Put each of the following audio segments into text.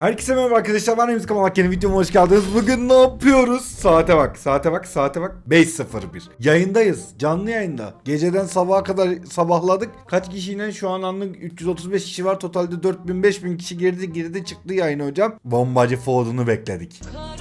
Herkese merhaba arkadaşlar ben Emzik Kamalak. Yeni videoma hoş geldiniz. Bugün ne yapıyoruz? Saate bak saate bak saate bak. 5.01 Yayındayız canlı yayında. Geceden sabaha kadar sabahladık. Kaç kişiyle? Şu an anlık 335 kişi var. Totalde 4000-5000 kişi girdi girdi çıktı yayın hocam. Bombacı Ford'unu bekledik. Kara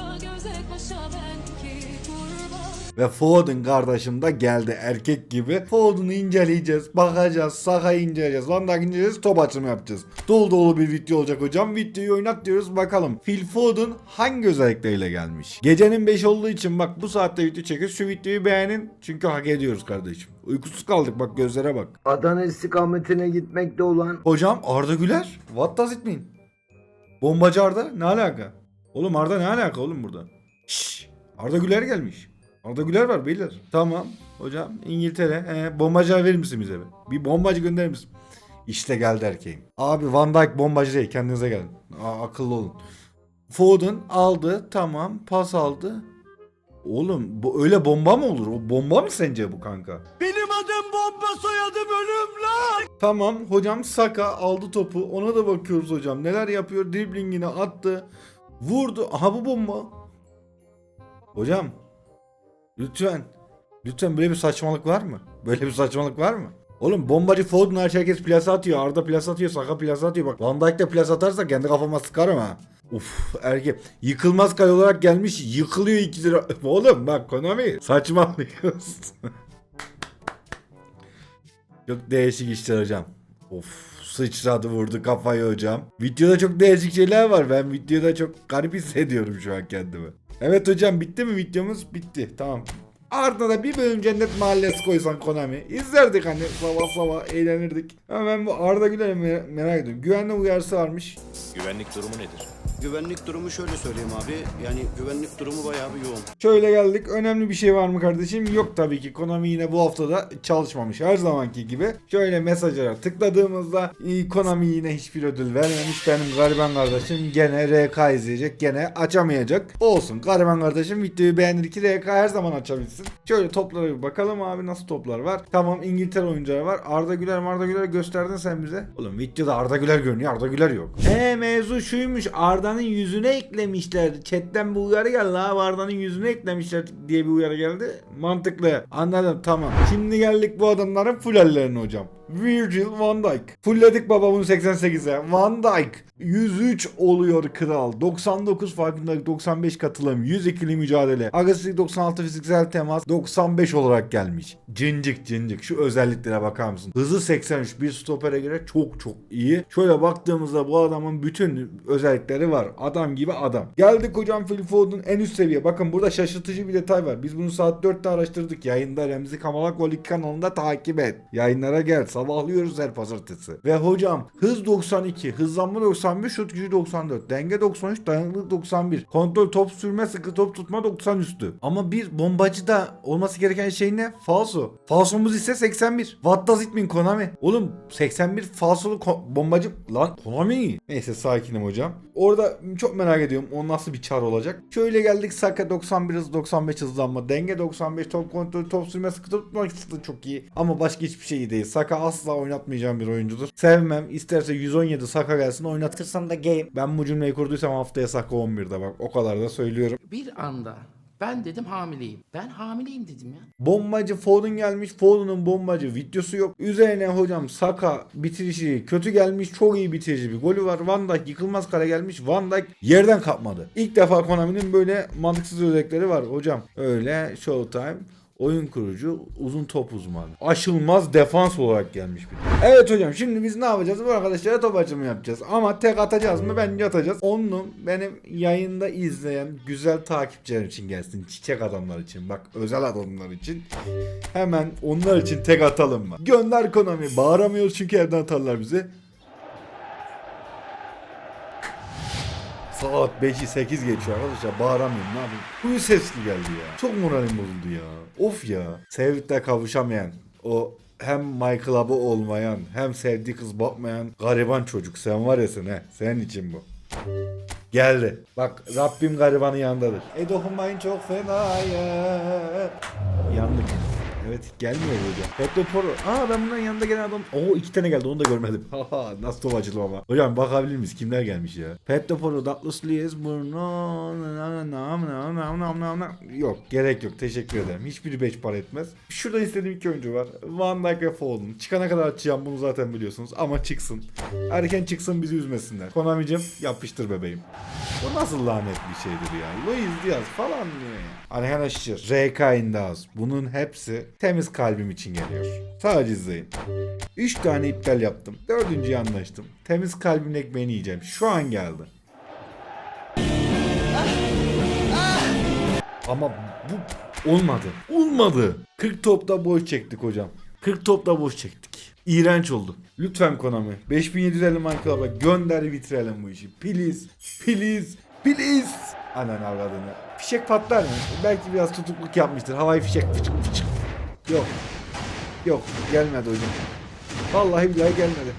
Ve Ford'un kardeşim de geldi erkek gibi. Ford'unu inceleyeceğiz, bakacağız, Saka'yı inceleyeceğiz, Van Dijk inceleyeceğiz, top açımı yapacağız. Dolu dolu bir video olacak hocam. Videoyu oynat diyoruz bakalım. Phil Foden hangi özellikleriyle gelmiş? Gecenin 5 olduğu için bak bu saatte video çekiyoruz. Şu videoyu beğenin çünkü hak ediyoruz kardeşim. Uykusuz kaldık bak gözlere bak. Adana istikametine gitmekte olan Hocam Arda Güler? What does it mean? Bombacı Arda? Ne alaka? Oğlum Arda ne alaka oğlum burada? Şşş. Arda Güler gelmiş. Arda Güler var beyler. Tamam. Hocam İngiltere. He, bombacı verir misin bize? be? Bir bombacı gönderir misin? İşte geldi erkeğim. Abi Van Dijk bombacı değil. Kendinize gelin. Aa, akıllı olun. Foden aldı. Tamam. Pas aldı. Oğlum bu öyle bomba mı olur? O bomba mı sence bu kanka? Benim adım bomba soyadım ölüm lan. Tamam hocam Saka aldı topu. Ona da bakıyoruz hocam. Neler yapıyor? Driblingini attı. Vurdu. Aha bu bomba. Hocam. Lütfen. Lütfen böyle bir saçmalık var mı? Böyle bir saçmalık var mı? Oğlum bombacı Foden her herkes plase atıyor. Arda plase atıyor. Saka plase atıyor. Bak Van Dijk de plase atarsa kendi kafama sıkarım ha. Uf erkek. Yıkılmaz kale olarak gelmiş. Yıkılıyor 2 lira. Oğlum bak Konami. Saçmalıyorsun. Çok değişik işler hocam. Of sıçradı vurdu kafayı hocam. Videoda çok değişik şeyler var. Ben videoda çok garip hissediyorum şu an kendimi. Evet hocam bitti mi videomuz? Bitti. Tamam. Ardına da bir bölüm Cennet Mahallesi koysan Konami. İzlerdik hani sabah sabah eğlenirdik. Ben bu Arda Güler'i mer- merak ediyorum. Güvenli uyarısı varmış. Güvenlik durumu nedir? Güvenlik durumu şöyle söyleyeyim abi. Yani güvenlik durumu bayağı bir yoğun. Şöyle geldik. Önemli bir şey var mı kardeşim? Yok tabii ki. Konami yine bu haftada çalışmamış. Her zamanki gibi. Şöyle mesajlara tıkladığımızda Konami yine hiçbir ödül vermemiş. Benim gariban kardeşim gene RK izleyecek. Gene açamayacak. Olsun. Gariban kardeşim videoyu beğenir ki RK her zaman açabilsin. Şöyle toplara bir bakalım abi nasıl toplar var. Tamam İngiltere oyuncuları var. Arda Güler Arda Güler gösterdin sen bize. Oğlum videoda Arda Güler görünüyor. Arda Güler yok. He mevzu şuymuş. Arda'nın yüzüne eklemişler. Chatten bu uyarı geldi abi. Arda'nın yüzüne eklemişler diye bir uyarı geldi. Mantıklı. Anladım tamam. Şimdi geldik bu adamların full hallerine hocam. Virgil van Dijk. Fullledik baba bunu 88'e. Van Dijk 103 oluyor kral. 99 farkındalık 95 katılım. 102'li mücadele. Agresiflik 96 fiziksel temas 95 olarak gelmiş. Cincik cincik. Şu özelliklere bakar mısın? Hızı 83 bir stopere göre çok çok iyi. Şöyle baktığımızda bu adamın bütün özellikleri var. Adam gibi adam. Geldik hocam Phil Foden en üst seviye. Bakın burada şaşırtıcı bir detay var. Biz bunu saat 4'te araştırdık. Yayında Remzi Kamalak Golik kanalında takip et. Yayınlara gel. Sabahlıyoruz her pazartesi. Ve hocam hız 92, hızlanma 91, şut gücü 94, denge 93, dayanıklılık 91, kontrol top sürme, sıkı top tutma 90 üstü. Ama bir bombacıda olması gereken şey ne? Falso. Falsomuz ise 81. What does it mean Konami? Oğlum 81 falsolu bombacı lan Konami. Neyse sakinim hocam. Orada çok merak ediyorum o nasıl bir çar olacak. Şöyle geldik Saka 91 hız 95 hızlanma, denge 95, top kontrol, top sürme, sıkı top tutma çok iyi. Ama başka hiçbir şey iyi değil. Saka asla oynatmayacağım bir oyuncudur. Sevmem. İsterse 117 Saka gelsin oynatırsam da game. Ben bu cümleyi kurduysam haftaya Saka 11'de bak. O kadar da söylüyorum. Bir anda ben dedim hamileyim. Ben hamileyim dedim ya. Bombacı Foden gelmiş. Foden'ın bombacı videosu yok. Üzerine hocam Saka bitirişi kötü gelmiş. Çok iyi bitirici bir golü var. Van Dijk yıkılmaz kare gelmiş. Van Dijk yerden kapmadı. İlk defa Konami'nin böyle mantıksız özellikleri var hocam. Öyle Showtime. Oyun kurucu uzun top uzmanı. Aşılmaz defans olarak gelmiş bir. Evet hocam şimdi biz ne yapacağız? Bu arkadaşlara top açımı yapacağız. Ama tek atacağız mı? Bence atacağız. Onun benim yayında izleyen güzel takipçiler için gelsin. Çiçek adamlar için. Bak özel adamlar için. Hemen onlar için tek atalım mı? Gönder Konami. Bağıramıyoruz çünkü evden atarlar bize. Saat 5'i 8 geçiyor arkadaşlar bağıramıyorum ne yapayım. Huyu sesli geldi ya. Çok moralim bozuldu ya. Of ya. Sevdikle kavuşamayan o hem My Club'ı olmayan hem sevdiği kız bakmayan gariban çocuk. Sen var ya sen he. Senin için bu. Geldi. Bak Rabbim garibanın yanındadır. E dokunmayın çok fena ya. Yandık. Evet gelmiyor hocam. Poro. Aa ben bunların yanında gelen adam. Oo iki tane geldi onu da görmedim. Haha nasıl tovacılım ama. Hocam bakabilir miyiz kimler gelmiş ya? Petro Poro, Douglas Luiz, Bruno. Yok gerek yok teşekkür ederim. Hiçbiri 5 para etmez. Şurada istediğim iki oyuncu var. Van Dijk ve Foden. Çıkana kadar açacağım bunu zaten biliyorsunuz. Ama çıksın. Erken çıksın bizi üzmesinler. Konami'cim yapıştır bebeğim. Bu nasıl lanet bir şeydir ya? Luis Diaz falan diyor ya. Arkadaşlar RK Indaz. Bunun hepsi temiz kalbim için geliyor. Sadece izleyin. 3 tane iptal yaptım. Dördüncüyü anlaştım. Temiz kalbimin ekmeğini yiyeceğim. Şu an geldi. Ama bu olmadı. Olmadı. 40 topta boş çektik hocam. 40 topta boş çektik. İğrenç oldu. Lütfen Konami. 5750 Minecraft'a gönder bitirelim bu işi. Please. Please. Please. Anan avradını. Fişek patlar mı? Belki biraz tutukluk yapmıştır. Havai fişek fıçık fıçık. Yok. Yok. Gelmedi hocam. Vallahi billahi gelmedi.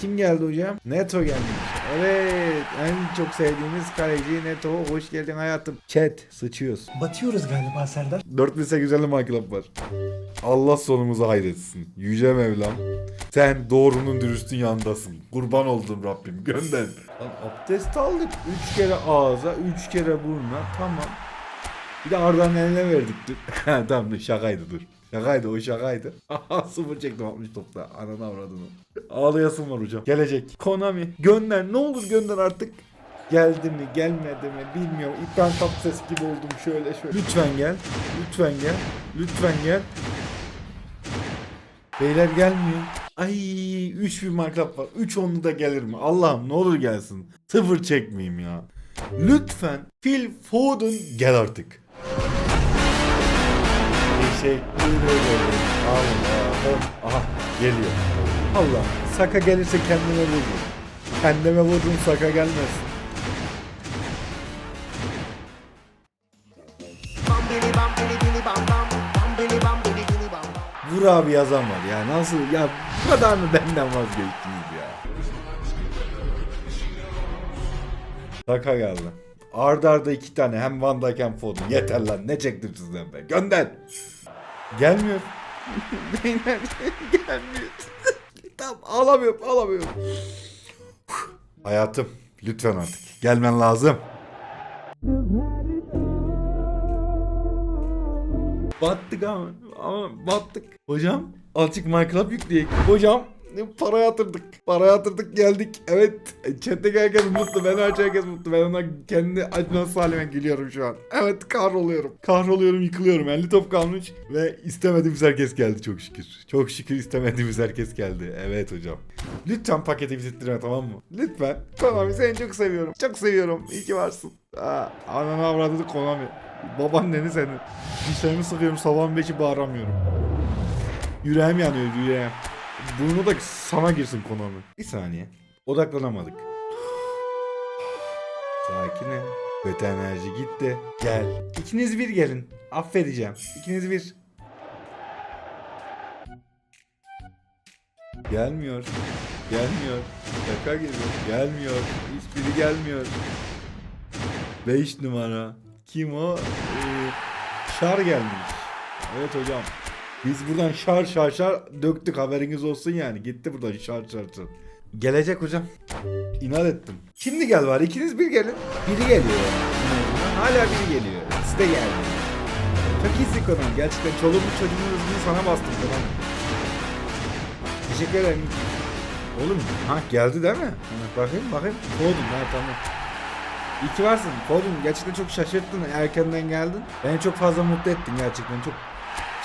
Kim geldi hocam? Neto gelmiş. Evet. En çok sevdiğimiz kaleci Neto. Hoş geldin hayatım. Chat. Sıçıyoruz. Batıyoruz galiba Serdar. 4850 Minecraft var. Allah sonumuzu hayretsin. Yüce Mevlam. Sen doğrunun dürüstün yanındasın. Kurban oldum Rabbim. Gönder. Lan abdest aldık. Üç kere ağza, üç kere buruna. Tamam. Bir de Arda'nın eline verdik. Tamam şakaydı dur. Şakaydı o şakaydı. Sıfır çektim 60 topta. Ananı avradını. Ağlayasın var hocam. Gelecek. Konami. Gönder. Ne olur gönder artık. Geldi mi gelmedi mi bilmiyorum. İbrahim Tatlıses gibi oldum şöyle şöyle. Lütfen gel. Lütfen gel. Lütfen gel. Beyler gelmiyor. Ay 3 bir markup var. 3 onlu da gelir mi? Allah'ım ne olur gelsin. Sıfır çekmeyeyim ya. Lütfen Phil Foden gel artık. Teşekkür ederim. Allah'ım. Aha geliyor. Allah. Saka gelirse kendime vururum. Kendime vururum Saka gelmesin. Vur abi yazan var ya nasıl ya bu kadar mı benden vazgeçtiniz ya? Saka geldi. Arda arda iki tane hem Van Dijk hem Foden. Yeter lan ne çektim sizden be. Gönder. Gelmiyor. Beyler gelmiyor. tamam ağlamıyorum ağlamıyorum. Hayatım lütfen artık gelmen lazım. Battık ama. Ama battık. Hocam azıcık Minecraft yükleyek. Hocam para yatırdık. Para yatırdık geldik. Evet. Chat'teki herkes mutlu. Ben hariç herkes mutlu. Ben ona kendi acınası halime gülüyorum şu an. Evet kahroluyorum. Kahroluyorum yıkılıyorum. 50 top kalmış. Ve istemediğimiz herkes geldi çok şükür. Çok şükür istemediğimiz herkes geldi. Evet hocam. Lütfen paketi bitirttirme tamam mı? Lütfen. Konami seni çok seviyorum. Çok seviyorum. İyi ki varsın. Aa, ananı avradı Konami. Babaanneni senin. Dişlerimi sıkıyorum sabahın beşi bağıramıyorum. Yüreğim yanıyor yüreğim. Bunu da sana girsin Konami. Bir saniye. Odaklanamadık. Sakin ol. Kötü enerji gitti. Gel. İkiniz bir gelin. Affedeceğim. İkiniz bir. Gelmiyor. Gelmiyor. Şaka gibi. Gelmiyor. Hiçbiri gelmiyor. 5 numara. Kim o? Ee, şar gelmiş. Evet hocam. Biz buradan şar şar şar döktük haberiniz olsun yani. Gitti buradan şar şar şar. Gelecek hocam. İnat ettim. Şimdi gel var ikiniz bir gelin. Biri geliyor. Hala biri geliyor. İkisi de geldi. Çok iyisin konum. Gerçekten çoluğumun çocuğumun rızkını sana bastım konum. Teşekkür ederim. Oğlum ha geldi değil mi? Bakayım bakayım. Oldum ha tamam. İyi ki varsın. Foden gerçekten çok şaşırttın. Erkenden geldin. Beni çok fazla mutlu ettin gerçekten. Çok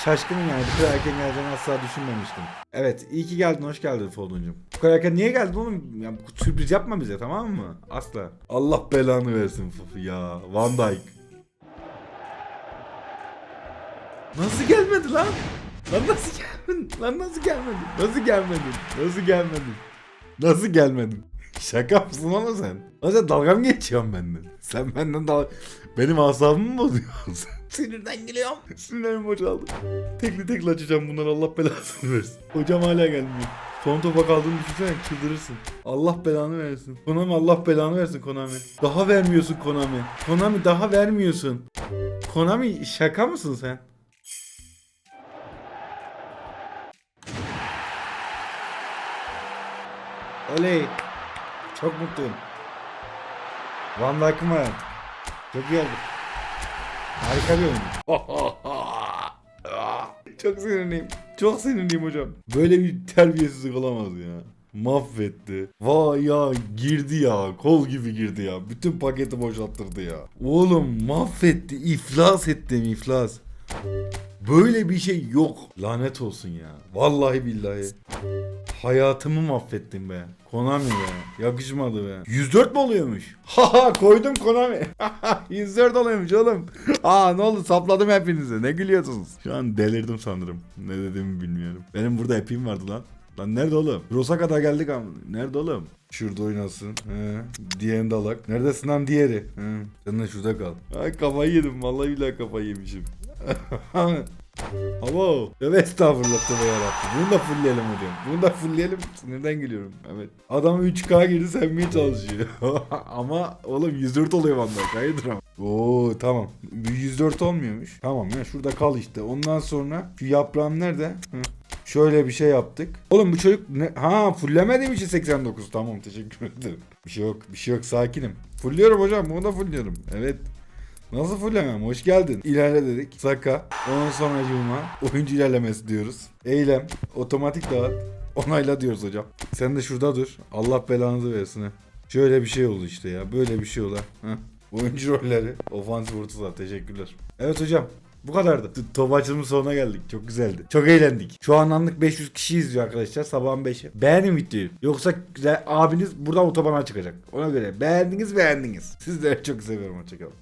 şaşkınım yani. Bu kadar erken geleceğini asla düşünmemiştim. Evet iyi ki geldin. Hoş geldin Foden'cum. Bu kadar erken niye geldin oğlum? Ya, sürpriz yapma bize tamam mı? Asla. Allah belanı versin Fufu ya. Van Dijk. Nasıl gelmedi lan? Lan nasıl gelmedin? Lan nasıl gelmedin? Nasıl gelmedin? Nasıl gelmedin? Nasıl gelmedin? Şaka mısın oğlum sen? Lan sen dalga mı geçiyorsun benden? Sen benden dalga... Benim asabımı mı bozuyorsun sen? Sinirden geliyorum. Sinirim boşaldı. Tekli tekli açacağım bunları Allah belasını versin. Hocam hala gelmiyor. Son topa kaldığını düşünsene çıldırırsın. Allah belanı versin. Konami Allah belanı versin Konami. Daha vermiyorsun Konami. Konami daha vermiyorsun. Konami şaka mısın sen? Oley. Çok mutluyum. Van Dijk'ım. Çok iyi oldu. Harika bir oyun. Çok sinirliyim. Çok sinirliyim hocam. Böyle bir terbiyesizlik olamaz ya. Mahvetti. Vay ya girdi ya. Kol gibi girdi ya. Bütün paketi boşalttırdı ya. Oğlum mahvetti. İflas ettim iflas. Böyle bir şey yok. Lanet olsun ya. Vallahi billahi. Hayatımı mahvettin be. Konami be. Yakışmadı be. 104 mi oluyormuş? Haha koydum Konami. 104 oluyormuş oğlum. Aa ne oldu sapladım hepinizi. Ne gülüyorsunuz? Şu an delirdim sanırım. Ne dediğimi bilmiyorum. Benim burada epim vardı lan. Lan nerede oğlum? Rosa kadar geldik ama. Nerede oğlum? Şurada oynasın. He. Diğerini de alak. Neredesin lan diğeri? He. Sen de şurada kal. Ay kafayı yedim. Vallahi billahi kafayı yemişim. Abo. Evet estağfurullah tövbe yarabbim. Bunu da fullleyelim hocam. Bunu da fullleyelim. Sinirden geliyorum. Evet. Adam 3K girdi sevmeye çalışıyor. ama oğlum 104 oluyor bende. Hayırdır ama. Oo tamam. Bu 104 olmuyormuş. Tamam ya şurada kal işte. Ondan sonra şu yaprağım nerede? Hı. Şöyle bir şey yaptık. Oğlum bu çocuk ne? Ha fullemediğim için 89. Tamam teşekkür ederim. Bir şey yok. Bir şey yok sakinim. Fulluyorum hocam. Bunu da fulluyorum. Evet. Nasıl fullemem? Hoş geldin. İlerle dedik. Saka. Ondan sonra cuma. Oyuncu ilerlemesi diyoruz. Eylem. Otomatik dağıt. Onayla diyoruz hocam. Sen de şurada dur. Allah belanızı versin ha. Şöyle bir şey oldu işte ya. Böyle bir şey oldu. ha. Oyuncu rolleri. Ofansif ortalar. Teşekkürler. Evet hocam. Bu kadardı. T- Top açılımın sonuna geldik. Çok güzeldi. Çok eğlendik. Şu an anlık 500 kişi izliyor arkadaşlar. Sabahın 5'i. Beğenin videoyu. Yoksa güzel- abiniz buradan otobana çıkacak. Ona göre beğendiniz beğendiniz. Sizleri çok seviyorum. Hoşçakalın.